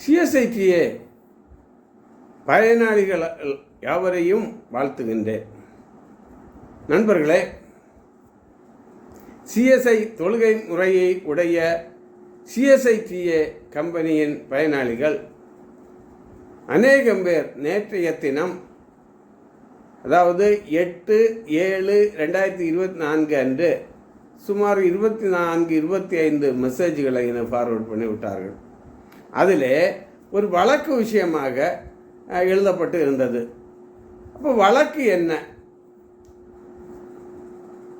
சிஎஸ்ஐடிஏ பயனாளிகள் யாவரையும் வாழ்த்துகின்றேன். நண்பர்களே சிஎஸ்ஐ தொழுகை முறையை உடைய சிஎஸ்ஐடிஏ கம்பெனியின் பயனாளிகள் அநேகம் பேர் நேற்றைய தினம் அதாவது எட்டு ஏழு ரெண்டாயிரத்தி இருபத்தி நான்கு அன்று சுமார் இருபத்தி நான்கு இருபத்தி ஐந்து மெசேஜ்களை என ஃபார்வர்ட் பண்ணி விட்டார்கள் அதில் ஒரு வழக்கு விஷயமாக எழுதப்பட்டு இருந்தது. அப்போ வழக்கு என்ன?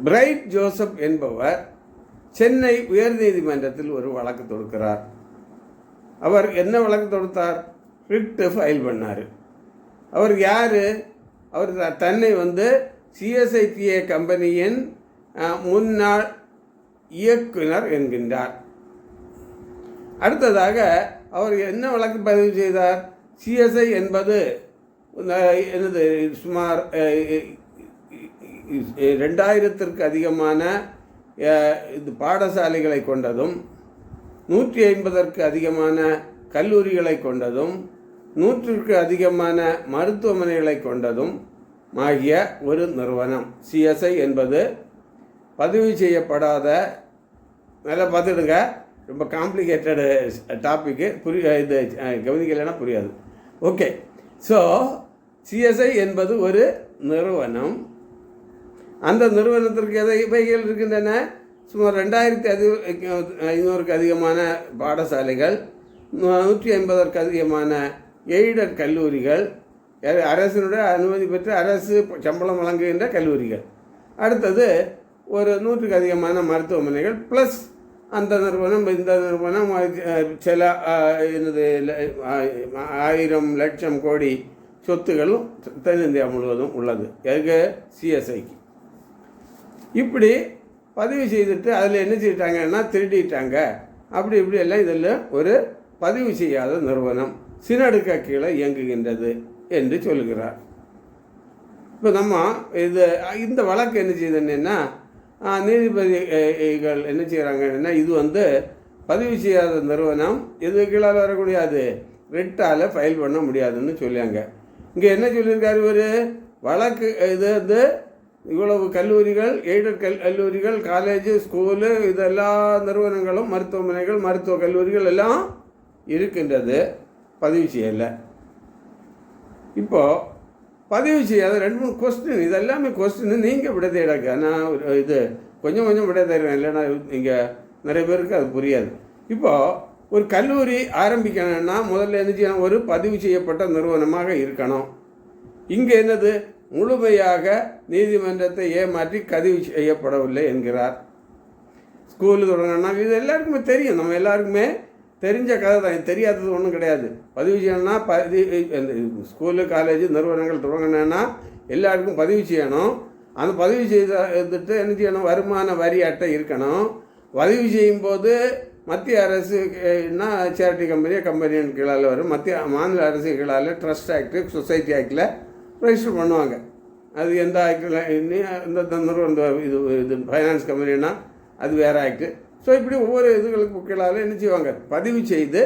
பிரைட் ஜோசப் என்பவர் சென்னை உயர்நீதிமன்றத்தில் ஒரு வழக்கு தொடுக்கிறார். அவர் என்ன வழக்கு தொடுத்தார்? ரிட்டு ஃபைல் பண்ணார். அவர் யார்? அவர் த- தன்னை வந்து சிஎஸ்ஐடிஏ கம்பெனியின் முன்னாள் இயக்குனர் என்கின்றார். அடுத்ததாக அவர் என்ன வழக்கு பதிவு செய்தார்? சிஎஸ்ஐ என்பது என்னது சுமார் ரெண்டாயிரத்திற்கு அதிகமான இது பாடசாலைகளை கொண்டதும் நூற்றி ஐம்பதற்கு அதிகமான கல்லூரிகளை கொண்டதும் நூற்றுக்கு அதிகமான மருத்துவமனைகளை கொண்டதும் ஆகிய ஒரு நிறுவனம். சிஎஸ்ஐ என்பது பதிவு செய்யப்படாத நல்லா பார்த்துடுங்க ரொம்ப காம்ப்ளிகேட்டடு டாப்பிக்கு புரிய இது கவனிக்கலைன்னா புரியாது. ஓகே ஸோ சிஎஸ்ஐ என்பது ஒரு நிறுவனம். அந்த நிறுவனத்திற்கு எதை இவைகள் இருக்கின்றன? சுமார் ரெண்டாயிரத்தி அதி ஐநூறுக்கு அதிகமான பாடசாலைகள் நூற்றி ஐம்பதற்கு அதிகமான எய்டட் கல்லூரிகள் அரசினுடைய அனுமதி பெற்ற அரசு சம்பளம் வழங்குகின்ற கல்லூரிகள். அடுத்தது ஒரு நூற்றுக்கு அதிகமான மருத்துவமனைகள் ப்ளஸ் அந்த நிறுவனம் இந்த நிறுவனம் சில என்னது ஆயிரம் லட்சம் கோடி சொத்துகளும் தென்னிந்தியா முழுவதும் உள்ளது. எங்கே சிஎஸ்ஐக்கு. இப்படி பதிவு செய்துட்டு அதில் என்ன செய்யிட்டாங்கன்னா திருடிட்டாங்க. அப்படி இப்படி எல்லாம் இதில் ஒரு பதிவு செய்யாத நிறுவனம் சினடுக்க கீழே இயங்குகின்றது என்று சொல்லுகிறார் இப்போ நம்ம இது இந்த வழக்கு என்ன செய்யுதுன்னா நீதிபதிகள் என்ன செய்கிறாங்கன்னா இது வந்து பதிவு செய்யாத நிறுவனம் எது கீழால் வரக்கூடியது ரிட்டால் ஃபைல் பண்ண முடியாதுன்னு சொல்லியாங்க. இங்கே என்ன சொல்லியிருக்காரு இவர்? வழக்கு இது வந்து இவ்வளவு கல்லூரிகள் எய்டட் கல் கல்லூரிகள் காலேஜு ஸ்கூலு இது எல்லா நிறுவனங்களும் மருத்துவமனைகள் மருத்துவ கல்லூரிகள் எல்லாம் இருக்கின்றது. பதிவு செய்யலை. இப்போது பதிவு செய்யாத ரெண்டு மூணு கொஸ்டின் இது எல்லாமே கொஸ்டின் நீங்கள் விட தேடாக்க நான் ஒரு இது கொஞ்சம் கொஞ்சம் விட தருவேன் இல்லைன்னா இங்கே நிறைய பேருக்கு அது புரியாது. இப்போது ஒரு கல்லூரி ஆரம்பிக்கணும்னா முதல்ல என்ன செய்யணும் ஒரு பதிவு செய்யப்பட்ட நிறுவனமாக இருக்கணும். இங்கே என்னது? முழுமையாக நீதிமன்றத்தை ஏமாற்றி பதிவு செய்யப்படவில்லை என்கிறார். ஸ்கூலு தொடங்கினா இது எல்லாருக்குமே தெரியும். நம்ம எல்லாருக்குமே தெரிஞ்ச கதை தான். தெரியாதது ஒன்றும் கிடையாது. பதிவு செய்யணும்னா பதிவு ஸ்கூலு காலேஜ் நிறுவனங்கள் தொடங்கினா எல்லாருக்கும் பதிவு செய்யணும். அந்த பதிவு செய்த என்ன செய்யணும்? வருமான வரி அட்டை இருக்கணும். பதிவு செய்யும்போது மத்திய அரசுனா சேரிட்டி கம்பெனி கம்பெனியின் கீழால் வரும். மத்திய மாநில அரசு கீழால் ட்ரஸ்ட் ஆக்டு சொசைட்டி ஆக்டில் ரெஜிஸ்டர் பண்ணுவாங்க. அது எந்த ஆக்டில் இந்த நிறுவனம் இது இது ஃபைனான்ஸ் கம்பெனினா அது வேறு ஆக்டு ஸோ இப்படி ஒவ்வொரு இதுகளுக்கு கீழால் என்ன செய்வாங்க? பதிவு செய்து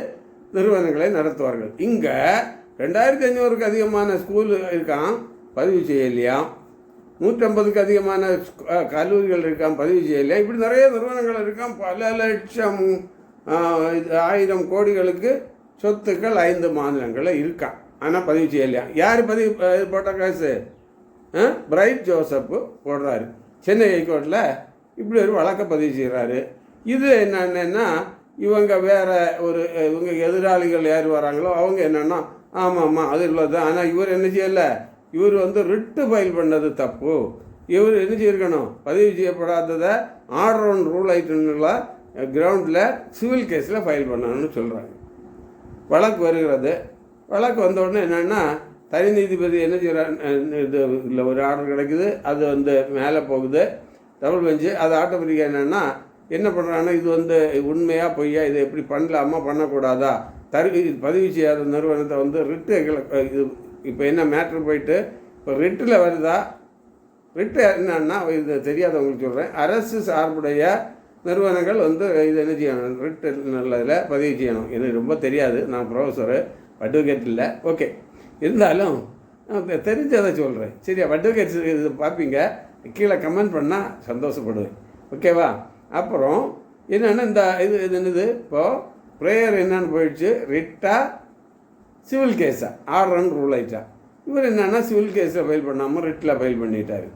நிறுவனங்களை நடத்துவார்கள். இங்கே ரெண்டாயிரத்தி ஐநூறுக்கு அதிகமான ஸ்கூல் இருக்கான் பதிவு செய்யலையா? நூற்றம்பதுக்கு அதிகமான கல்லூரிகள் இருக்கான் பதிவு செய்யலையா? இப்படி நிறைய நிறுவனங்கள் இருக்கான் பல லட்சம் இது ஆயிரம் கோடிகளுக்கு சொத்துக்கள் ஐந்து மாநிலங்களில் இருக்கான் ஆனால் பதிவு செய்யலையா? யார் பதிவு போட்ட காசு? பிரைட் ஜோசப்பு போடுறாரு. சென்னை ஹைகோர்ட்டில் இப்படி ஒரு வழக்கை பதிவு செய்கிறாரு இது என்னென்னா இவங்க வேற ஒரு இவங்க எதிராளிகள் யார் வராங்களோ அவங்க என்னென்னா ஆமாம் ஆமாம் அது தான் ஆனால் இவர் என்ன செய்யலை? இவர் வந்து ரிட்டு ஃபைல் பண்ணது தப்பு. இவர் என்ன செய்யிருக்கணும் பதிவு செய்யப்படாததை ஆர்டர் ஒன் ரூல் ஐட்டங்கள கிரவுண்டில் சிவில் கேஸில் ஃபைல் பண்ணணும்னு சொல்கிறாங்க வழக்கு வருகிறது. வழக்கு வந்தோடனே என்னென்னா தனி நீதிபதி என்ன செய்கிறார் இது இல்லை ஒரு ஆர்டர் கிடைக்குது. அது வந்து மேலே போகுது. டபுள் பெஞ்சு அது ஆட்டோமேட்டிக்காக என்னென்னா என்ன பண்ணுறாங்கன்னா இது வந்து உண்மையாக பொய்யா இதை எப்படி பண்ணலாமா பண்ணக்கூடாதா? தரு இது பதிவு செய்யாத நிறுவனத்தை வந்து ரிட்டு இது இப்போ என்ன மேட்ரு போயிட்டு இப்போ ரிட்டில் வருதா? ரிட்டு என்னன்னா இது தெரியாதவங்களுக்கு சொல்கிறேன் அரசு சார்புடைய நிறுவனங்கள் வந்து இது என்ன செய்யணும்? ரிட்டு நல்லதில் பதிவு செய்யணும். எனக்கு ரொம்ப தெரியாது. நான் ப்ரொஃபஸரு அட்வொகேட் இல்லை. ஓகே இருந்தாலும் தெரிஞ்சதை சொல்கிறேன் சரியா அட்வொகேட்ஸ் இது பார்ப்பீங்க. கீழே கமெண்ட் பண்ணால் சந்தோஷப்படுவேன். ஓகேவா அப்புறம் என்னென்னா இந்த இது இது என்னது? இப்போது ப்ரேயர் என்னன்னு போயிடுச்சு. ரிட்டா சிவில் கேஸா ரன் ரூல் ஆயிட்டா இவர் என்னென்னா சிவில் கேஸில் ஃபைல் பண்ணாமல் ரிட்டில் ஃபைல் பண்ணிட்டாரு.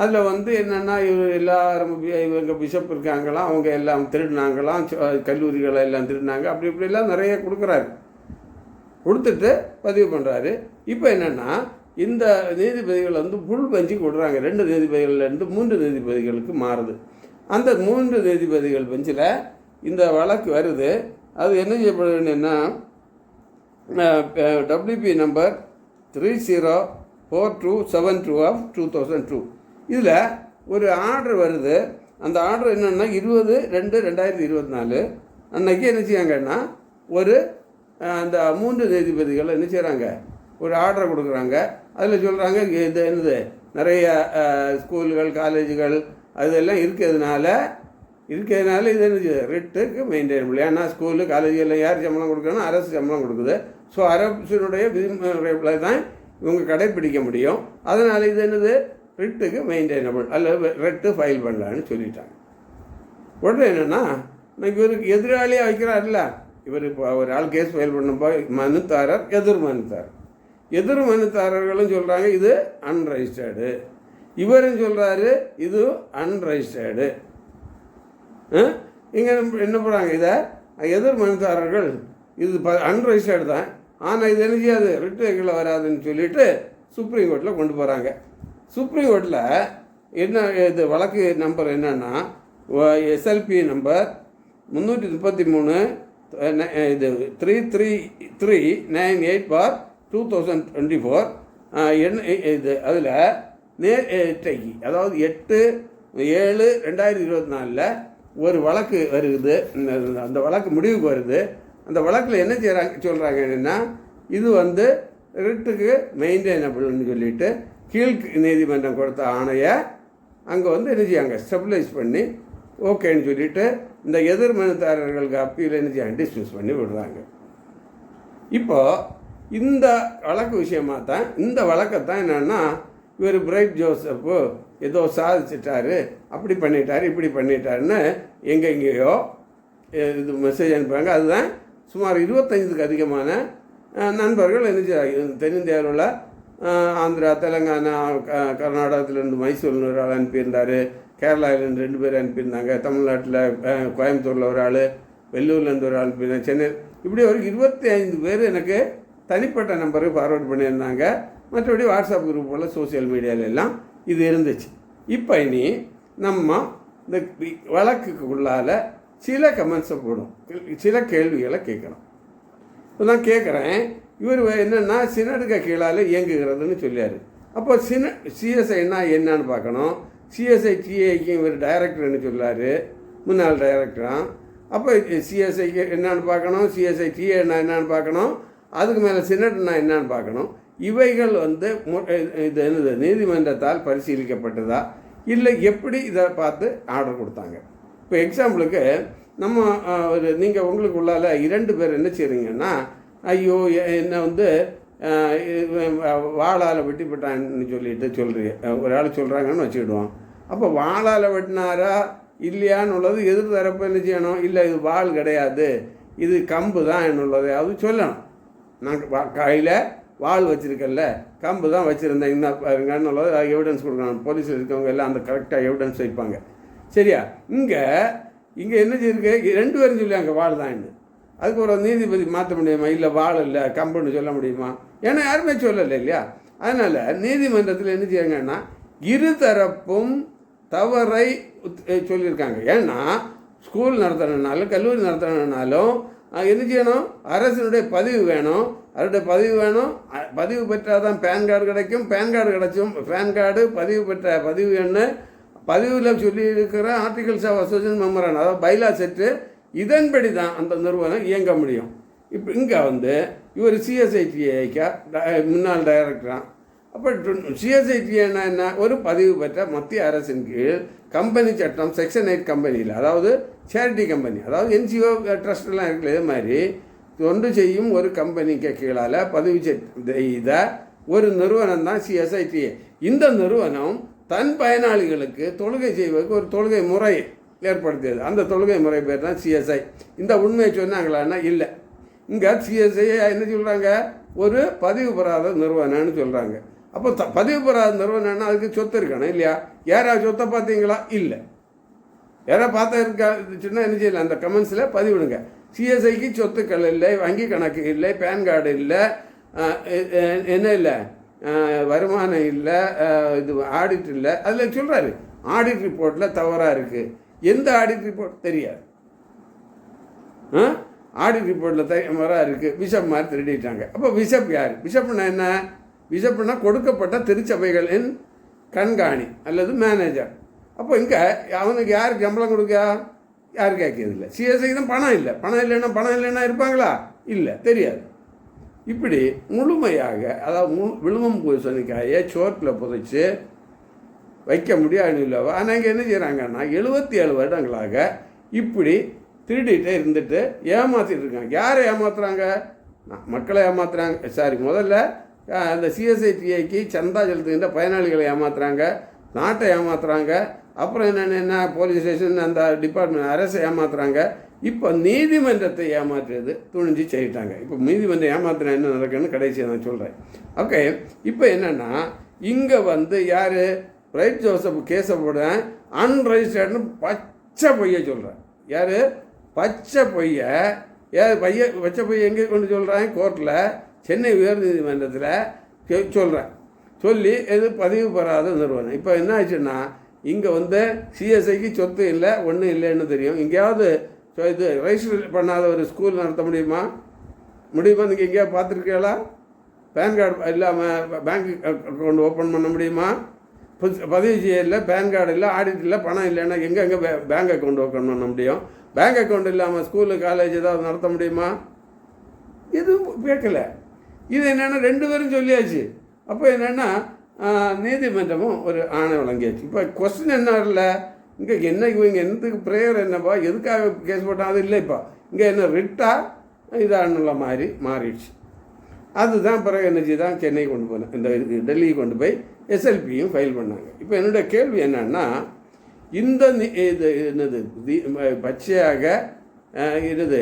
அதில் வந்து என்னென்னா இவர் எல்லாரும் இவங்க பிஷப் இருக்காங்களாம் அவங்க எல்லாம் திருடினாங்களாம் கல்லூரிகளை எல்லாம் திருடினாங்க. அப்படி இப்படிலாம் நிறைய கொடுக்குறாரு. கொடுத்துட்டு பதிவு பண்ணுறாரு இப்போ என்னென்னா இந்த நீதிபதிகள் வந்து புல் பஞ்சு கொடுறாங்க ரெண்டு நீதிபதிகள்லேருந்து மூன்று நீதிபதிகளுக்கு மாறுது. அந்த மூன்று நீதிபதிகள் பெஞ்சில் இந்த வழக்கு வருது. அது என்ன செய்யப்படுதுன்னா WP number three zero four two seven two of two thousand two இதில் ஒரு ஆர்டர் வருது. அந்த ஆர்டர் என்னென்னா இருபது ரெண்டு ரெண்டாயிரத்தி இருபத்தி நாலு. அன்னைக்கு என்ன செய்யாங்கன்னா ஒரு அந்த மூன்று நீதிபதிகள் என்ன செய்கிறாங்க ஒரு ஆர்டர் கொடுக்குறாங்க. அதில் சொல்கிறாங்க இது என்னது நிறைய ஸ்கூல்கள் காலேஜுகள் அதெல்லாம் இருக்கிறதுனால இருக்கிறதுனால இது என்ன ரிட்டுக்கு மெயின்டைன் பண்ணல ஏன்னா ஸ்கூலு காலேஜில் யார் சம்பளம் கொடுக்கணும் அரசு சம்பளம் கொடுக்குது. ஸோ அரசினுடைய விதிமுறைகளை தான் இவங்க கடைப்பிடிக்க முடியும். அதனால் இது என்னது? ரிட்டுக்கு மெயின்டைனபிள் அல்லது ரெட்டு ஃபைல் பண்ணலான்னு சொல்லிட்டாங்க. உடனே என்னென்னா இவருக்கு எதிராளியாக வைக்கிறார்ல. இவர் இப்போ ஒரு ஆள் கேஸ் ஃபைல் பண்ணப்போ மனுத்தாரர் எதிர் மனுத்தாரர் எதிர் மனுத்தாரர்களும் சொல்கிறாங்க இது அன்ரெஜிஸ்டர்டு இவரும் சொல்கிறாரு இது அன்ரெஜிஸ்டர்டு இங்கே என்ன பண்ணுறாங்க இதை? எதிர் மனுதாரர்கள் இது ப அன்ரெஜிஸ்டர்டு தான். ஆனால் இது என்ன செய்யாது? ரிட்டு வராதுன்னு சொல்லிட்டு சுப்ரீம் கோர்ட்டில் கொண்டு போகிறாங்க சுப்ரீம் கோர்ட்டில் என்ன இது வழக்கு நம்பர் என்னன்னா எஸ்எல்பி நம்பர் முந்நூற்றி முப்பத்தி மூணு இது three three three nine eight four two thousand twenty four என்ன இது அதில் நேற்றைக்கு அதாவது எட்டு ஏழு ரெண்டாயிரத்தி இருபத்தி நாலில் ஒரு வழக்கு வருது. அந்த வழக்கு முடிவுக்கு வருது. அந்த வழக்கில் என்ன செய்கிறாங்க சொல்கிறாங்க என்னென்னா இது வந்து ரிட்டுக்கு மெயின்டைனபிள்னு சொல்லிட்டு கீழ் நீதிமன்றம் கொடுத்த ஆணையை அங்கே வந்து என்ன செய்யாங்க ஸ்டெபிலைஸ் பண்ணி ஓகேன்னு சொல்லிட்டு இந்த எதிர் மனுதாரர்களுக்கு அப்பீல் என்ன செய்யாங்க டிஸ்மிஸ் பண்ணி விடுறாங்க. இப்போது இந்த வழக்கு விஷயமா தான் இந்த வழக்கத்தான் என்னென்னா இவர் பிரைட் ஜோசப்பு ஏதோ சாதிச்சிட்டாரு அப்படி பண்ணிட்டாரு இப்படி பண்ணிட்டாருன்னு எங்கெங்கேயோ இது மெசேஜ் அனுப்புகிறாங்க அதுதான் சுமார் இருபத்தஞ்சுக்கு அதிகமான நண்பர்கள் என்ன தென்னிந்தியாவில் உள்ள ஆந்திரா தெலுங்கானா க- கர்நாடகத்திலேருந்து மைசூர்னு ஒரு ஆள் அனுப்பியிருந்தார். கேரளாவிலேருந்து ரெண்டு பேர் அனுப்பியிருந்தாங்க. தமிழ்நாட்டில் கோயம்புத்தூரில் ஒரு ஆள் வெள்ளூர்லேருந்து ஒரு ஆள் அனுப்பியிருந்தாங்க. சென்னை இப்படி ஒரு இருபத்தி ஐந்து பேர் எனக்கு தனிப்பட்ட நம்பருக்கு ஃபார்வர்ட் பண்ணியிருந்தாங்க. மற்றபடி வாட்ஸ்அப் குரூப்பில் சோஷியல் சோசியல் எல்லாம் இது இருந்துச்சு. இப்போ இனி நம்ம இந்த வழக்குக்குள்ளால் சில கமெண்ட்ஸை போடும் சில கேள்விகளை கேட்கணும் இப்போ நான் கேட்குறேன் இவர் என்னென்னா சினடுக்க கீழால் இயங்குகிறதுன்னு சொல்லியாரு. அப்போ சின சிஎஸ்ஐன்னா என்னன்னு பார்க்கணும். சிஎஸ்ஐ டிஏக்கு இவர் டைரக்டர்னு சொல்லாரு. முன்னாள் டைரக்டரான் அப்போ சிஎஸ்ஐக்கு என்னென்னு பார்க்கணும் சிஎஸ்ஐ டிஏனா என்னன்னு பார்க்கணும். அதுக்கு மேலே சினட்னா என்னன்னு பார்க்கணும். இவைகள் வந்து மு- இது என்னது நீதிமன்றத்தால் பரிசீலிக்கப்பட்டதா? இல்லை எப்படி இதை பார்த்து ஆர்டர் கொடுத்தாங்க? இப்போ எக்ஸாம்பிளுக்கு நம்ம ஒரு நீங்கள் உங்களுக்கு உள்ளால இரண்டு பேர் என்ன செய்றீங்கன்னா ஐயோ என்ன வந்து வாழால் வெட்டிப்பட்டான்னு சொல்லிட்டு சொல்கிறீங்க ஒரு ஆள் சொல்கிறாங்கன்னு வச்சுக்கிடுவோம். அப்போ வாளால் வெட்டினாரா இல்லையான்னு உள்ளது எதிர் தரப்பு என்ன செய்யணும்? இல்லை இது வாள் கிடையாது இது கம்பு தான் என்னுள்ளது அது சொல்லணும். நாங்கள் கையில் வாள் வச்சுருக்கல கம்பு தான் வச்சுருந்தேன். என்ன பாருங்கன்னு உள்ளது எவிடன்ஸ் கொடுக்கணும். போலீஸில் இருக்கவங்க எல்லாம் அந்த கரெக்டாக எவிடன்ஸ் வைப்பாங்க. சரியா? இங்கே இங்கே என்ன செய்யிருக்கு ரெண்டு பேரும் சொல்லி அங்கே வாள் தான் அதுக்கு ஒரு நீதிபதி மாற்ற முடியுமா? இல்லை வாள் இல்லை கம்புன்னு சொல்ல முடியுமா? ஏன்னா யாருமே சொல்லலை இல்லையா? அதனால் நீதிமன்றத்தில் என்ன செய்யுங்கன்னா இருதரப்பும் தவறை சொல்லியிருக்காங்க. ஏன்னா ஸ்கூல் நடத்தணுனாலும் கல்லூரி நடத்தணுனாலும் என்ன செய்யணும்? அரசினுடைய பதிவு வேணும். அவருடைய பதிவு வேணும். பதிவு பெற்றால் தான் பேன் கார்டு கிடைக்கும். பேன் கார்டு கிடைச்சும் பேன் கார்டு பதிவு பெற்ற பதிவு என்ன? பதிவில் சொல்லியிருக்கிற ஆர்டிகல்ஸ் ஆஃப் அசோசியேஷன் மெமரான் அதாவது பைலா செட்டு இதன்படி தான் அந்த நிறுவனம் இயங்க முடியும். இப்போ இங்கே வந்து இவர் சிஎஸ்ஐடிஐக்கா முன்னாள் டைரக்டரான் அப்போ சிஎஸ்ஐடினா என்ன? ஒரு பதிவு பெற்ற மத்திய அரசின் கீழ் கம்பெனி சட்டம் செக்ஷன் எயிட் கம்பெனியில் அதாவது சேரிட்டி கம்பெனி அதாவது என்ஜிஓ ட்ரஸ்ட்லாம் இருக்குல்ல இதே மாதிரி. தொண்டு செய்யும் ஒரு கம்பெனிக்கு கீழால் பதிவு செய்த ஒரு நிறுவனம் தான் சிஎஸ்ஐடிஏ இந்த நிறுவனம் தன் பயனாளிகளுக்கு தொழுகை செய்வதற்கு ஒரு தொழுகை முறை ஏற்படுத்தியது. அந்த தொழுகை முறை பேர் தான் சிஎஸ்ஐ இந்த உண்மையை சொன்னாங்களான்னா இல்லை. இங்கே சிஎஸ்ஐ என்ன சொல்கிறாங்க ஒரு பதிவு பெறாத நிறுவனம்னு சொல்கிறாங்க அப்போ த பதிவு பெறாத நிறுவனம்னா அதுக்கு சொத்து இருக்கணும் இல்லையா? யாராவது சொத்தை பார்த்தீங்களா? இல்லை. யாராவது பார்த்தா இருக்கா? சின்ன என்ன செய்யலாம் அந்த கமெண்ட்ஸில் பதிவிடுங்க. சிஎஸ்ஐக்கு சொத்துக்கள் இல்லை வங்கி கணக்கு இல்லை பேன் கார்டு இல்லை என்ன இல்லை? வருமானம் இல்லை இது ஆடிட் இல்லை. அதில் சொல்கிறாரு ஆடிட் ரிப்போர்ட்டில் தவறாக இருக்குது எந்த ஆடிட் ரிப்போர்ட் தெரியாது. ஆடிட் ரிப்போர்ட்டில் தவறாக இருக்குது பிஷப் மாதிரி திருடிட்டாங்க. அப்போ பிஷப் யார்? பிஷப்னா என்ன? பிஷப்னா கொடுக்கப்பட்ட திருச்சபைகளின் கண்காணி அல்லது மேனேஜர் அப்போ இங்கே அவனுக்கு யார் சம்பளம் கொடுக்கா? யார் கேட்கறது இல்லை. சிஎஸ்ஐக்கு தான் பணம் இல்லை. பணம் இல்லைன்னா பணம் இல்லைன்னா இருப்பாங்களா? இல்லை. தெரியாது. இப்படி முழுமையாக அதாவது மு விழுமம் பூசணிக்காயை சோற்றில் புதைச்சி வைக்க முடியாது இல்லை. ஆனால் இங்கே என்ன செய்கிறாங்கன்னா எழுபத்தி ஏழு வருடங்களாக இப்படி திருடிட்டே இருந்துட்டு ஏமாற்றிட்டு இருக்காங்க. யாரை ஏமாத்துறாங்க? மக்களை ஏமாத்துறாங்க. சாரி முதல்ல அந்த சிஎஸ்ஐடிஐக்கு சந்தா செலுத்துகின்ற பயனாளிகளை ஏமாத்துறாங்க. நாட்டை ஏமாத்துறாங்க. அப்புறம் என்னென்ன என்ன போலீஸ் ஸ்டேஷன் அந்த டிபார்ட்மெண்ட் அரசை ஏமாத்துறாங்க. இப்போ நீதிமன்றத்தை ஏமாற்றுறது துணிஞ்சு செய்யிட்டாங்க. இப்போ நீதிமன்றம் ஏமாத்துனா என்ன நடக்குன்னு கடைசியாக நான் சொல்கிறேன் ஓகே இப்போ என்னென்னா இங்கே வந்து யார்? ரைட் ஜோசப் கேசப்போட அன்ரெஜிஸ்டர்ட்னு பச்சை பொய்ய சொல்கிறேன் யார்? பச்சை பொய்ய. ஏ பைய பச்சை பொய்ய எங்கே கொண்டு சொல்கிறேன் கோர்ட்டில் சென்னை உயர்நீதிமன்றத்தில் சொல்கிறேன் சொல்லி எது பதிவு பெறாத நிறுவனம். இப்போ என்ன ஆச்சுன்னா இங்கே வந்து சிஎஸ்ஐக்கு சொத்து இல்லை ஒன்றும் இல்லைன்னு தெரியும். எங்கேயாவது இது ரெஜிஸ்டர் பண்ணாத ஒரு ஸ்கூல் நடத்த முடியுமா? முடியுமா? நீங்கள் எங்கேயாவது பார்த்துருக்கீங்களா? பேன் கார்டு இல்லாமல் பேங்க் அக்கௌண்ட் ஓப்பன் பண்ண முடியுமா? பதிவு பதிவு செய்யல பேன் கார்டு இல்லை ஆடிட் இல்லை பணம் இல்லைன்னா எங்கே எங்கே பேங்க் அக்கௌண்ட் ஓப்பன் பண்ண முடியும்? பேங்க் அக்கௌண்ட் இல்லாமல் ஸ்கூலு காலேஜ் ஏதாவது நடத்த முடியுமா? எதுவும் கேட்கல. இது என்னென்னா ரெண்டு பேரும் சொல்லியாச்சு. அப்போ என்னென்னா நீதிமன்றமும் ஒரு ஆணை வழங்கியாச்சு. இப்போ கொஸ்டின் என்ன இல்லை இங்கே என்ன இவங்க என்னத்துக்கு ப்ரேயர் என்னப்பா? எதுக்காக கேஸ் போட்டால் அது இல்லைப்பா இங்கே என்ன ரிட்டா இதானுள்ள மாதிரி மாறிடுச்சு. அதுதான் பிறகு என்ன தான் சென்னை கொண்டு போனேன் இந்த இது டெல்லி கொண்டு போய் எஸ்எல்பியும் ஃபைல் பண்ணாங்க. இப்போ என்னுடைய கேள்வி என்னன்னா இந்த இது என்னது? பச்சையாக அஹ், இது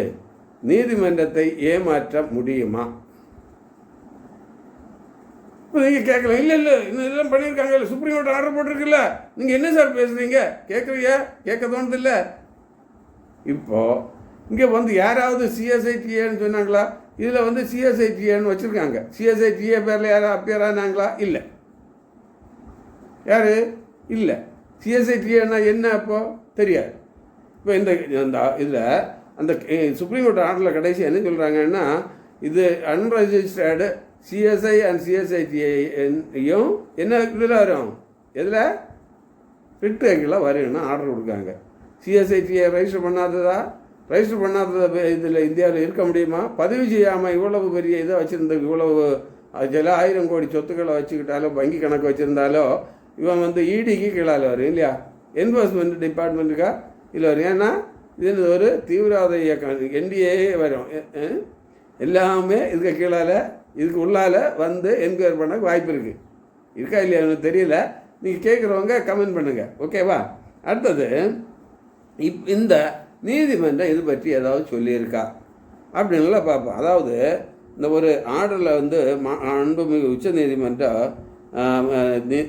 நீதிமன்றத்தை ஏமாற்ற முடியுமா? நீங்கள் கேட்கலாம் இல்லை இல்லை இன்னும் இதெல்லாம் பண்ணியிருக்காங்க இல்லை சுப்ரீம் கோர்ட் ஆர்டர் போட்டிருக்குல்ல. நீங்கள் என்ன சார் பேசுகிறீங்க கேட்குறீங்க கேட்க இல்லை இப்போது இங்கே வந்து யாராவது சிஎஸ்ஐடிஏன்னு சொன்னாங்களா? இதில் வந்து சிஎஸ்ஐடிஏன்னு வச்சுருக்காங்க. சிஎஸ்ஐடிஏ பேரில் யாரும் அப்பியர் ஆனாங்களா இல்லை. யார்? இல்லை. சிஎஸ்ஐடிஏன்னா என்ன அப்போது தெரியாது. இப்போ இந்த அந்த இதில் அந்த சுப்ரீம் கோர்ட் ஆர்டரில் கடைசி என்ன சொல்கிறாங்கன்னா இது அன்ரெஜிஸ்டர்டு சிஎஸ்ஐ அண்ட் சிஎஸ்ஐடிஐயும் என்ன இதில் வரும்? எதில் ரிட்டு ஆங்கிளாக வரும்னு ஆர்டர் கொடுக்காங்க. சிஎஸ்ஐடிஐ ரெஜிஸ்டர் பண்ணாததா? ரெஜிஸ்டர் பண்ணாத இதில் இந்தியாவில் இருக்க முடியுமா? பதிவு செய்யாமல் இவ்வளவு பெரிய இதை வச்சுருந்த இவ்வளவு சில ஆயிரம் கோடி சொத்துக்களை வச்சுக்கிட்டாலோ வங்கி கணக்கு வச்சுருந்தாலோ இவன் வந்து இடிக்கு கீழால் வரும் இல்லையா? என்ஃபோர்ஸ்மெண்ட் டிபார்ட்மெண்ட்டுக்கா இல்லை வரும். ஏன்னா இது ஒரு தீவிரவாத இயக்கம் என்டிஏ வரும். எ- எல்லாமே இதுக்கு கீழால் இதுக்கு உள்ளால் வந்து என்கொயரி பண்ண வாய்ப்பு இருக்குது இருக்கா இல்லையா எனக்கு தெரியல. நீங்கள் கேட்குறவங்க கமெண்ட் பண்ணுங்கள் ஓகேவா அடுத்தது இப் இந்த நீதிமன்றம் இது பற்றி ஏதாவது சொல்லியிருக்கா? அப்படின்லாம் பார்ப்போம். அதாவது இந்த ஒரு ஆர்டரில் வந்து மா அன்புமிகு உச்ச நீதிமன்றம்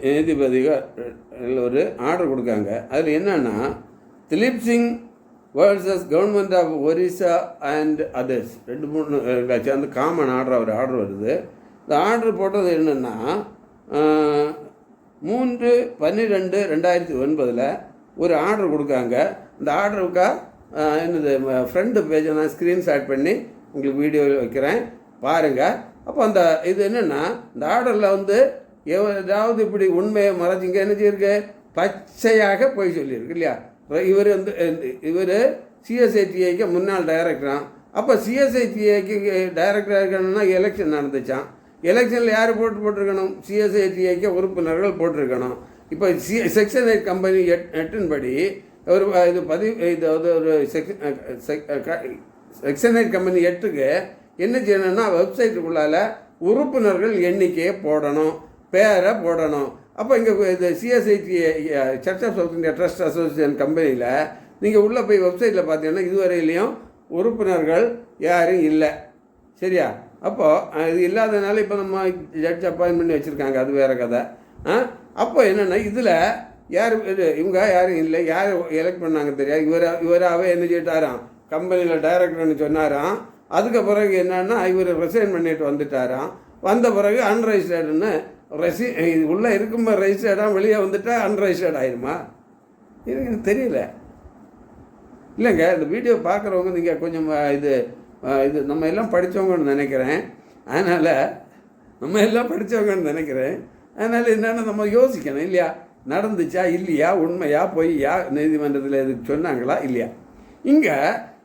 நீதிபதிகள் ஒரு ஆர்டர் கொடுக்காங்க. அதில் என்னென்னா Dilip Singh versus government of Orissa and others ரெண்டு மூணு அஹ், சேர்ந்து காமன் ஆர்டர் ஒரு ஆர்டர் வருது. இந்த ஆர்டர் போட்டது என்னென்னா மூன்று பன்னிரெண்டு ரெண்டாயிரத்தி ஒன்பதில் ஒரு ஆர்டர் கொடுக்காங்க. இந்த ஆர்டருக்கா என்னது ஃப்ரெண்டு பேஜை நான் ஸ்க்ரீன்ஷாட் பண்ணி உங்களுக்கு வீடியோவில் வைக்கிறேன். பாருங்கள் அப்போ அந்த இது என்னென்னா இந்த ஆர்டரில் வந்து எவ- ஏதாவது இப்படி உண்மையை மறைச்சிங்க என்ன செய்யிருக்கு? பச்சையாக போய் சொல்லியிருக்கு இல்லையா? இவர் வந்து இவர் சிஎஸ்ஐடிஐக்கு முன்னாள் டைரக்டரான் அப்போ சிஎஸ்ஐடிஐக்கு டைரக்டராக இருக்கணும்னா எலெக்ஷன் நடந்துச்சான் எலெக்ஷனில் யார் போட்டு போட்டிருக்கணும்? சிஎஸ்ஐடிஐக்கு உறுப்பினர்கள் போட்டிருக்கணும். இப்போ சி செக்ஷன் எயிட் கம்பெனி எட் எட்டின் படி ஒரு இது பதிவு இது வந்து ஒரு செக்ஷன் செக்ஷன் எயிட் கம்பெனி எட்டுக்கு என்ன செய்யணும்னா வெப்சைட்டுக்குள்ளால உறுப்பினர்கள் எண்ணிக்கையை போடணும். பேரை போடணும். அப்போ இங்கே இது CSIT church of south India trust association கம்பெனியில் நீங்கள் உள்ளே போய் வெப்சைட்டில் பார்த்தீங்கன்னா இதுவரையிலையும் உறுப்பினர்கள் யாரும் இல்லை. சரியா? அப்போது இது இல்லாதனால இப்போ நம்ம ஜட்ஜ் அப்பாயின் பண்ணி வச்சுருக்காங்க. அது வேறு கதை. ஆ அப்போ என்னென்னா இதில் யார் இது இவங்க யாரும் இல்லை. யார் எலெக்ட் பண்ணாங்க தெரியாது இவரா இவராகவே என்ன செய்யிட்டாராம்? கம்பெனியில் டைரக்டர்னு சொன்னாராம். அதுக்கு பிறகு என்னென்னா இவர் ரிசைன் பண்ணிட்டு வந்துட்டாராம். வந்த பிறகு அன்ரைஸ்டர்டுன்னு ரெசி இது eh, உள்ளே இருக்கும்போது ரெஜிஸ்டர்டாக வெளியே வந்துட்டால் அன்ரெஜிஸ்டர்ட் ஆயிருமா? இது எனக்கு தெரியல. இல்லைங்க இந்த வீடியோ பார்க்குறவங்க நீங்கள் கொஞ்சம் இது இது நம்ம எல்லாம் படித்தவங்கன்னு நினைக்கிறேன். அதனால் நம்ம எல்லாம் படித்தவங்கன்னு நினைக்கிறேன். அதனால் என்னென்னா நம்ம யோசிக்கணும் இல்லையா? நடந்துச்சா இல்லையா? உண்மையா? பொய்யா? நீதிமன்றத்தில் இது சொன்னாங்களா இல்லையா? இங்கே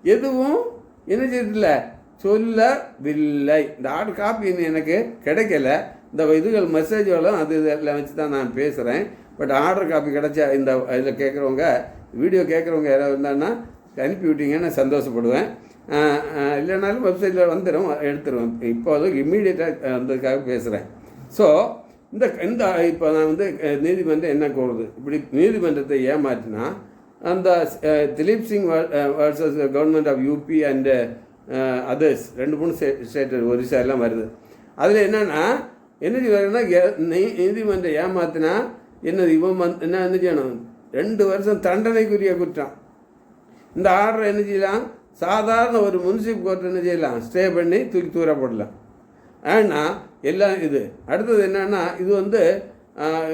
எதுவும் என்ன செய்யல சொல்லவில்லை. இந்த ஆர்டர் காப்பி எனக்கு கிடைக்கல. இந்த இதுகள் மெசேஜ்களும் அது இதில் வச்சு தான் நான் பேசுகிறேன் பட் ஆர்டர் காப்பி கிடச்சா இந்த இதில் கேட்குறவங்க வீடியோ கேட்குறவங்க யாராவது இருந்தாங்கன்னா அனுப்பி விட்டீங்கன்னு சந்தோஷப்படுவேன். இல்லைனாலும் வெப்சைட்டில் வந்துடும் எடுத்துருவேன். இப்போ அது இம்மீடியட்டாக வந்ததுக்காக பேசுகிறேன் ஸோ இந்த இந்த இப்போ நான் வந்து நீதிமன்றம் என்ன கூறுது? இப்படி நீதிமன்றத்தை ஏமாற்றினா அந்த Dilip Singh versus government of UP and others ரெண்டு மூணு ஸ்டே ஸ்டேட் ஒரிசா எல்லாம் வருது. அதில் என்னென்னா என்ன செய்வாருன்னா நீ- நீதிமன்றம் ஏமாத்தினா என்னது இவன் வந்து என்ன என்ன செய்யணும்? ரெண்டு வருஷம் தண்டனைக்குரிய குற்றம். இந்த ஆர்டர் என்ன செய்யலாம்? சாதாரண ஒரு முன்சிப் கோர்ட் என்ன செய்யலாம்? ஸ்டே பண்ணி தூக்கி தூர போடலாம். ஏன்னா எல்லாம் இது. அடுத்தது என்னென்னா இது வந்து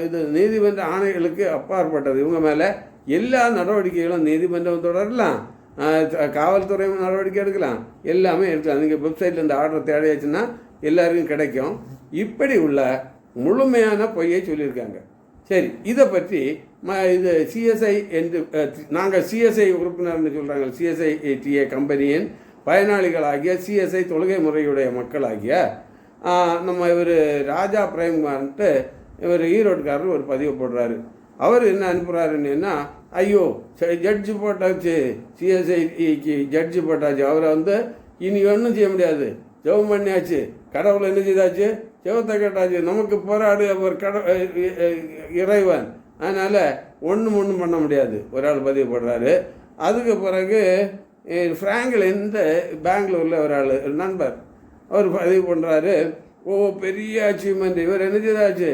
இது நீதிமன்ற ஆணைகளுக்கு அப்பாற்பட்டது. இவங்க மேலே எல்லா நடவடிக்கைகளும் நீதிமன்றம் தொடரலாம். காவல்துறையும் காவல்துறை நடவடிக்கை எடுக்கலாம். எல்லாமே எடுக்கலாம். நீங்கள் வெப்சைட்டில் இந்த ஆர்டர் தேடியாச்சுன்னா எல்லாருக்கும் கிடைக்கும். இப்படி உள்ள முழுமையான பொய்யை சொல்லியிருக்காங்க. சரி இதை பற்றி ம இது சிஎஸ்ஐ என்று நாங்கள் சிஎஸ்ஐ உறுப்பினர்னு சொல்கிறாங்க சிஎஸ்ஐ டிஏ கம்பெனியின் பயனாளிகளாகிய சிஎஸ்ஐ தொழுகை முறையுடைய மக்களாகிய நம்ம இவர் ராஜா பிரேம்குமார்ன்ட்டு இவர் ஈரோடுக்காரர் ஒரு பதிவு போடுறாரு. அவர் என்ன அனுப்புகிறாருன்னா ஐயோ ஜட்ஜு போட்டாச்சு. சிஎஸ்ஐக்கு ஜட்ஜு போட்டாச்சு. அவரை வந்து இனி ஒன்றும் செய்ய முடியாது. ஜெபம் பண்ணியாச்சு. கடவுள் என்ன செய்தாச்சு? ஜெபத்தை கேட்டாச்சு நமக்கு போராடு அவர் கட இறைவன். அதனால் ஒன்றும் ஒன்றும் பண்ண முடியாது. ஒரு ஆள் பதிவு போடுறாரு. அதுக்கு பிறகு ஃப்ராங்கில் இந்த பெங்களூரில் ஒரு ஆள் நண்பர் அவர் பதிவு பண்ணுறாரு ஓ பெரிய அச்சீவ்மெண்ட் இவர் என்ன செய்தாச்சு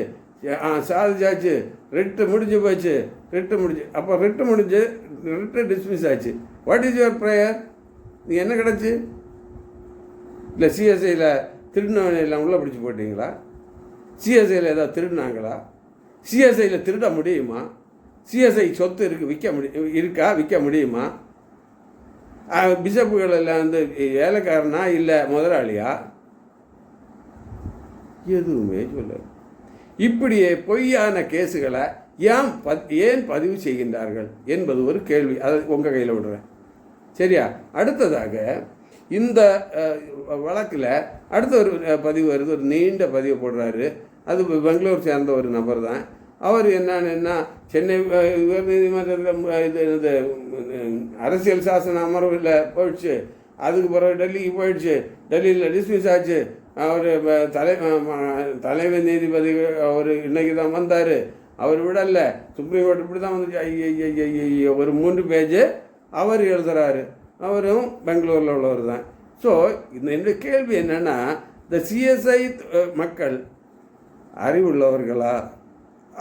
ஆ சாதிச்சாச்சு. ரிட்டு முடிஞ்சு போச்சு. ரிட்டு முடிஞ்சு. அப்போ ரிட்டு முடிஞ்சு ரிட்டு டிஸ்மிஸ் ஆச்சு. வாட் இஸ் யுவர் ப்ரேயர் நீ என்ன கிடச்சி? இல்லை சிஎஸ்ஐயில் திருடினவனை எல்லாம் உள்ளே பிடிச்சி போட்டிங்களா சிஎஸ்ஐயில் ஏதாவது திருடினாங்களா? சிஎஸ்ஐயில் திருட முடியுமா? சிஎஸ்ஐ சொத்து இருக்கு விற்க முடியும் இருக்கா விற்க முடியுமா? அஹ், பிஷப்புகள் எல்லாம் வந்து வேலைக்காரனா இல்லை முதலாளியா? எதுவுமே சொல்ல இப்படியே பொய்யான கேஸுகளை ஏன் பத் ஏன் பதிவு செய்கின்றார்கள் என்பது ஒரு கேள்வி. அதை உங்கள் கையில் விடுறேன். சரியா? அடுத்ததாக இந்த வழக்கில் அடுத்த ஒரு பதிவு வருது. ஒரு நீண்ட பதிவு போடுறாரு. அது பெங்களூர் சேர்ந்த ஒரு நபர் தான் அவர் என்னன்னா சென்னை உயர்நீதிமன்றத்தில் இது இது அரசியல் சாசன அமர்வில் போயிடுச்சு. அதுக்கு பிறகு டெல்லிக்கு போயிடுச்சு. டெல்லியில் டிஸ்மிஸ் ஆச்சு. அவர் தலை தலைமை நீதிபதி அவர் இன்னைக்கு தான் வந்தார். அவர் விடலை. சுப்ரீம் கோர்ட் இப்படி தான் வந்துச்சு. ஐயோ ஒரு மூன்று பேஜு அவர் எழுதுறாரு. அவரும் பெங்களூரில் உள்ளவர் தான். ஸோ இந்த என்னுடைய கேள்வி என்னென்னா இந்த சிஎஸ்ஐ மக்கள் அறிவுள்ளவர்களா?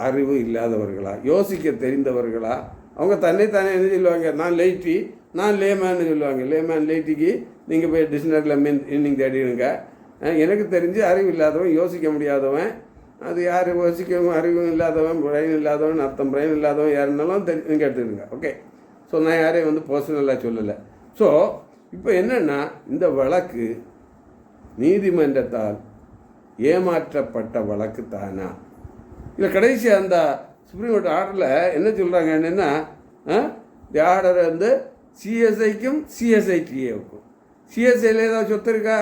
அறிவு இல்லாதவர்களா? யோசிக்க தெரிந்தவர்களா? அவங்க தன்னைத்தானே என்ன சொல்லுவாங்க? நான் லைட்டி நான் லேமேன்னு சொல்லுவாங்க. லேமேன் லைட்டிக்கு நீங்கள் போய் டிக்ஷனரியில் மீன் இன்னிங் தேடிடுங்க. எனக்கு தெரிஞ்சு அறிவு இல்லாதவன் யோசிக்க முடியாதவன் அது யார் யோசிக்கவும் அறிவும் இல்லாதவன் பிரெயின் இல்லாதவன் அர்த்தம் பிரெயின் இல்லாதவன் யாருன்னாலும் தெரி நீங்கள் ஓகே ஸோ நான் யாரையும் வந்து பர்சனலாக சொல்லலை. ஸோ இப்போ என்னென்னா இந்த வழக்கு நீதிமன்றத்தால் ஏமாற்றப்பட்ட வழக்கு தானா? இல்லை கடைசி அந்த சுப்ரீம் கோர்ட் ஆர்டரில் என்ன சொல்கிறாங்க என்னென்னா இந்த ஆர்டர் வந்து சிஎஸ்ஐக்கும் சிஎஸ்ஐடிஏவுக்கும் சிஎஸ்ஐயில் ஏதாவது சொத்து இருக்கா?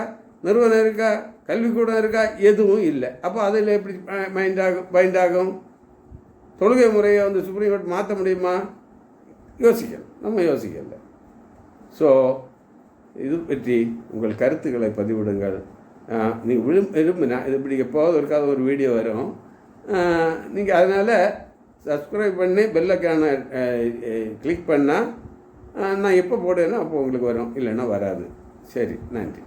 நிறுவனம் இருக்கா? கல்விக்கூடம் இருக்கா? எதுவும் இல்லை. அப்போ அதில் எப்படி மைண்ட் ஆகும் பைண்ட் ஆகும்? தொழுகை முறையை வந்து சுப்ரீம் கோர்ட் மாற்ற முடியுமா? யோசிக்கணும். நம்ம யோசிக்கலை. ஸோ இது பற்றி உங்கள் கருத்துக்களை பதிவிடுங்கள். நீங்கள் நீ விரும் விரும்பினா இது இப்படி எப்போது இருக்காத ஒரு வீடியோ வரும். நீங்கள் அதனால் சப்ஸ்கிரைப் பண்ணி பெல்லைக்கான கிளிக் பண்ணால் நான் எப்போ போடுவேனோ அப்போ உங்களுக்கு வரும். இல்லைன்னா வராது. சரி நன்றி.